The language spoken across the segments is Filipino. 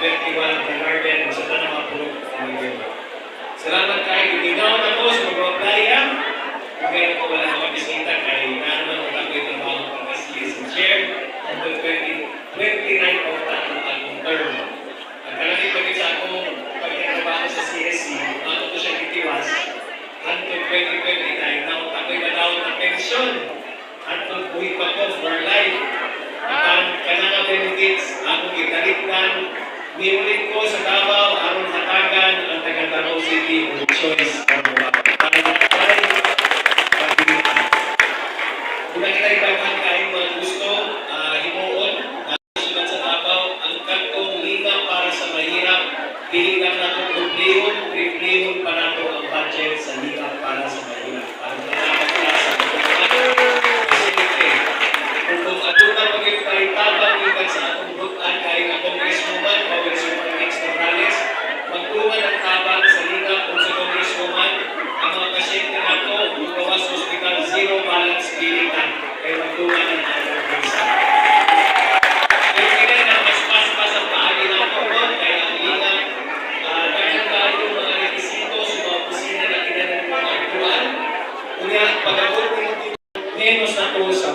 20, and 21 The Garden. Sa tanong mga pulong. Salamat kayo. Ginawa na ko sa mag-apply yan. Kaya ko wala akong bisita kay naman ang ako itong mga pagkasiyas and share until 20, 29 of ang akong term. Ang kalaki pag sa akong pagkatrabaho sa CSC, ako ko siya kitiwas until 2029 na ako'y madawat ng pensyon until buhay pa ko for life. At ang kanang benefits, ako gitaliktan, niulit ko sa Davao, aron hatagan ang taga Davao City ng choice ng mga para matay pagbilitan. Kung nakita ibang kayo mga gusto, na sulat sa Davao, ang kantong linga para sa mahirap, pili lang natin kumplihon, kumplihon pa ang budget sa linga para sa mahirap. Para matapos na sa mga Sige, kung kung ato na pagkipalitabang ikan sa atong bukan kay nga congresswoman, congresswoman Nix Morales, magtuman ang tabang sa liga kung sa congresswoman, ang mga pasyente nato, Lugawas Hospital, zero balance bilitan, kay magtuman ang atong bansa. Kaya kaya na mas mas mas ang paagi nato mo, kaya ang liga, ah, dahil tayo mga rekisito sa mga opisina na kinalang mga aktuan, kunya pag-abot mo menos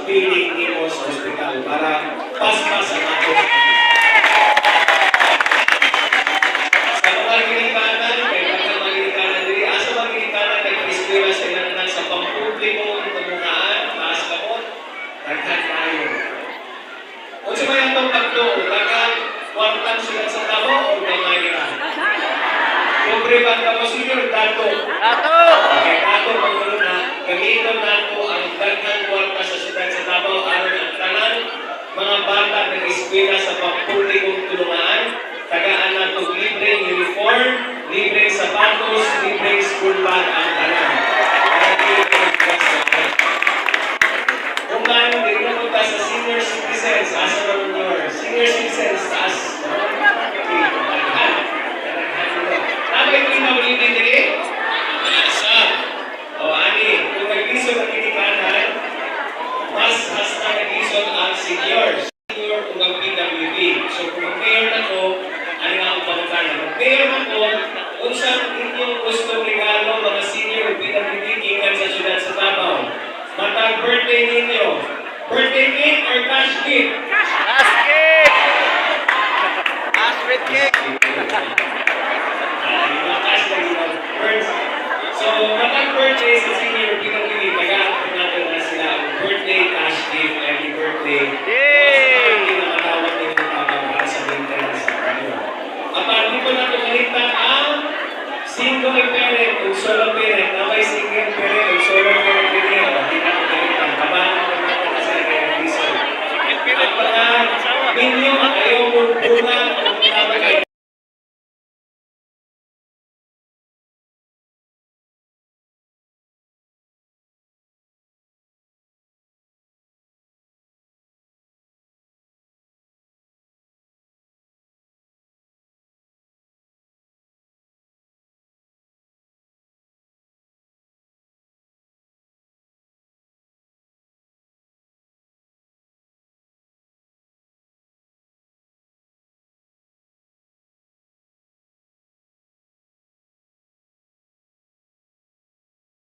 na po sa piling nimo sa ospital para paspas ang ato. Sa mga ginikanan, kay mga mga ginikanan diri, asa mga ginikanan kay Kristiwa sa ilang sa pampublikong pamungaan, taas ka mo, daghan tayo. Kung sa may atong pagtuo, dagang kwartan sila sa tamo o gamay ra. Pobre ba ka mo senior, dato. Ato! Okay, dato pagkulo na, gamiton nato ang daghang kwarta sa siyudad sa Davao aron ang tanan mga bata ng pampublikong tulungan, tagaan nato libreng uniform, libreng sapatos, libreng school bag ang tanan. Para dili ko magkasakit. Kung man, di mo punta sa senior citizens, asa naman your senior citizens, taas. Tama yung pinawalinin nila? Asa? O ani, kung nag-isog ang kinikanan, mas hasta nag-isog ang. Senior kung ang PWD. So kung mag-mayor na ko, ano nga ang pangutana? Mag-mayor na ko, kung inyong gustong regalo mga senior ikan sa syudad sa Davao. Matang birthday ninyo. Birthday cake or cash gift? Cake! Yung mga cash yun, birds. So, matang birthday sa senior tagaan po natin na sila birthday cash gift every birthday. Yay! Para sa maintenance kanyo. At hindi ko na kumalitan ang single parent o solo parent. Na may single parent o